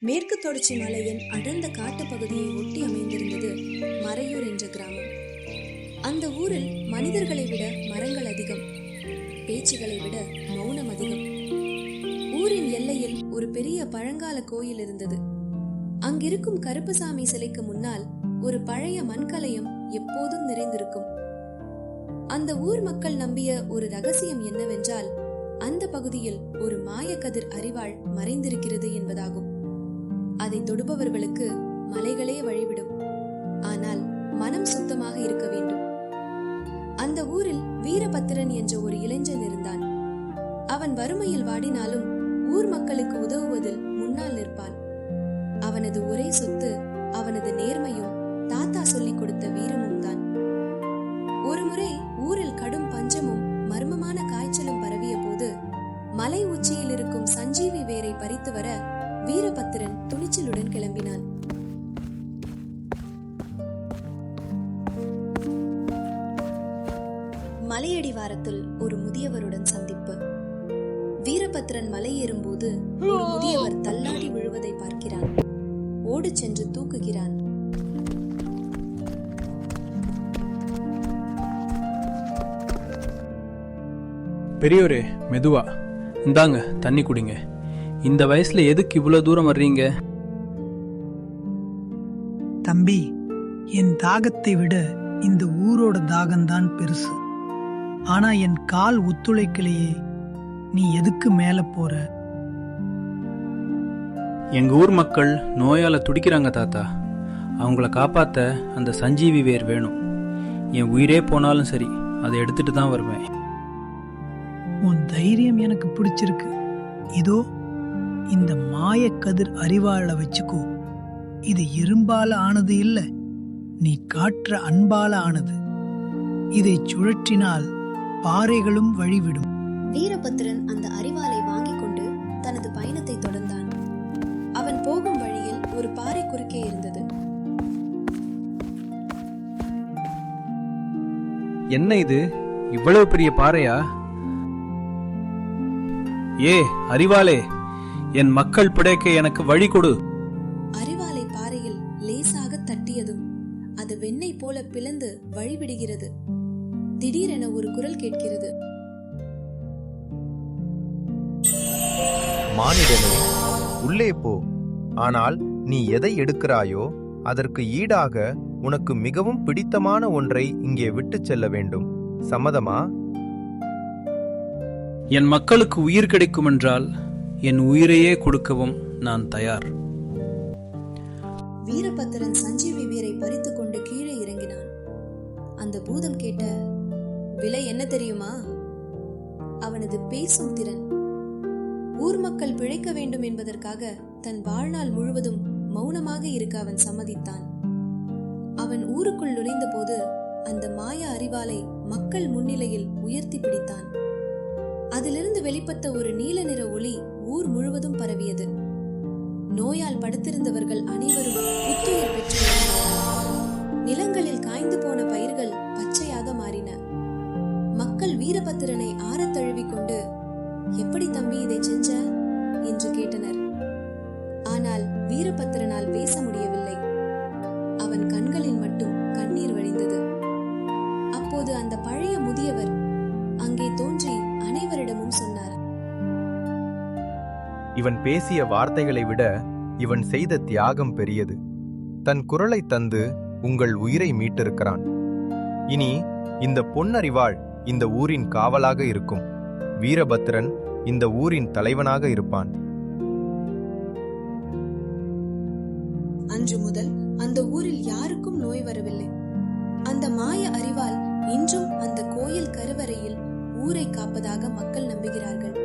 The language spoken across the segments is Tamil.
மேற்கு தொடர்ச்சி மலையின் அடர்ந்த காட்டுப் பகுதியை ஒட்டி அமைந்திருந்தது மறையூர் என்ற கிராமம். அந்த ஊரில் மனிதர்களை விட மரங்கள் அதிகம் பேச்சுகளை விட மௌனம் அதிகம். ஊரின் எல்லையில் ஒரு பெரிய பழங்கால கோயில் இருந்தது. அங்கிருக்கும் கருப்பசாமி சிலைக்கு முன்னால் ஒரு பழைய மண்கலையம் எப்போதும் நிறைந்திருக்கும். அந்த ஊர் மக்கள் நம்பிய ஒரு ரகசியம் என்னவென்றால் அந்த பகுதியில் ஒரு மாயக்கதிர் அறிவாள் மறைந்திருக்கிறது என்பதாகும். அதை தொடுபவர்களுக்கு மலைகளே வழிவிடும். ஆனால் மனம் சுத்தமாக இருக்க வேண்டும். அந்த ஊரில் வீரபத்திரன் என்ற ஒரு இளைஞன் இருந்தான். அவன் வறுமையில் வாடினாலும் ஊர் மக்களுக்கு உதவுவதில் முன்னால் நிற்பான். அவனது ஒரே சொத்து அவனது நேர்மையும் தாத்தா சொல்லிக் கொடுத்த வீரமும் தான். துணிச்சலுடன் கிளம்பினாள் மலையடிவாரத்தில் ஒரு முதியவருடன் சந்திப்பு. வீரபத்திரன் மலை ஏறும்போது ஒரு முதியவர் தள்ளாடி விழுவதை பார்க்கிறான். ஓடு சென்று தூக்குகிறான். பெரியோரே மெதுவா. இந்தாங்க தண்ணி குடிங்க. இந்த வயசுல எதுக்கு இவ்வளவு தூரம் வர்றீங்க? தம்பி என் தாகத்தை விட இந்த ஊரோட தாகம்தான் பெருசு. ஆனா என் கால் ஒத்துழைக்கலையே நீ எதுக்கு மேல போற? எங்க ஊர் மக்கள் நோயால துடிக்கிறாங்க தாத்தா. அவங்கள காப்பாத்த அந்த சஞ்சீவி வேர் வேணும். என் உயிரே போனாலும் சரி அதை எடுத்துட்டு தான் வருவேன். உன் தைரியம் எனக்கு பிடிச்சிருக்கு. இதோ இந்த மாயக்கதிர் அறிவாள வச்சுக்கோ. இது இரும்பால ஆனது இல்ல. நீ காற்ற அன்பால ஆனது. இதை சுழற்றினால் பாறைகளும் வழிவிடும். வீரபத்திரன் அந்த அறிவாலை வாங்கிக் கொண்டு தனது பயணத்தை தொடர்ந்தான். அவன் போகும் வழியில் ஒரு பாறை குறுக்கே இருந்தது. என்ன இது? இவ்வளவு பெரிய பாறையா? ஏ அறிவாளே என் மக்கள் பிழைக்க எனக்கு வழி கொடு. அது வெண்ணெய் போல பிளந்து வழிவிடுகிறது. திடீரென ஒரு குரல் கேட்கிறது. மானிடனே உள்ளே போ. ஆனால் நீ எதை எடுக்கிறாயோ அதற்கு ஈடாக உனக்கு மிகவும் பிடித்தமான ஒன்றை இங்கே விட்டுச் செல்ல வேண்டும். சம்மதமா? என் மக்களுக்கு உயிர் கிடைக்குமென்றால் என் உயிரையே கொடுக்கவும் நான் தயார். வீரபத்திரன் சஞ்சீவி வீரை பறித்து கொண்டு கீழே இறங்கினான். அந்த பூதம் கேட்ட விலை என்ன தெரியுமா? அவனது பேசும் திறன் ஊர் மக்கள் பிழைக்க வேண்டும் என்பதற்காக தன் வாழ்நாள் முழுவதும் மௌனமாக இருக்க அவன் சம்மதித்தான். அவன் ஊருக்குள் நுழைந்தபோது அந்த மாய அறிவாலை மக்கள் முன்னிலையில் உயர்த்தி பிடித்தான். அதிலிருந்து வெளிப்பட்ட ஒரு நீல நிற ஒளி ஊர் முழுவதும் பரவியது. நோயால் படுத்திருந்தவர்கள் அனைவரும் புத்துயிர் பெற்றனர். நிலங்களில் காய்ந்து போன பயிர்கள் பச்சையாக மாறின. மக்கள் வீரபத்திரனை ஆறத் தழுவிக் கொண்டு எப்படி தம்பி இதை செஞ்ச? என்று கேட்டனர். ஆனால் வீரபத்திரனால் பேச முடியவில்லை. அவன் கண்களில் மட்டும் கண்ணீர் வழிந்தது. இவன் பேசிய வார்த்தைகளை விட இவன் செய்த தியாகம் பெரியது. தன் குரலை தந்து உங்கள் உயிரை மீட்டிருக்கிறான். இனி இந்த பொன்னறிவாள் இந்த ஊரின் காவலாக இருக்கும். வீரபத்திரன் இந்த ஊரின் தலைவனாக இருப்பான். அன்று முதல் அந்த ஊரில் யாருக்கும் நோய் வரவில்லை. அந்த மாய அறிவால் இன்றும் அந்த கோயில் கருவறையில் ஊரை காப்பதாக மக்கள் நம்புகிறார்கள்.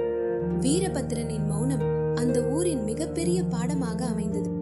வீரபத்திரனின் மௌனம் அந்த ஊரின் மிகப்பெரிய பாடமாக அமைந்தது.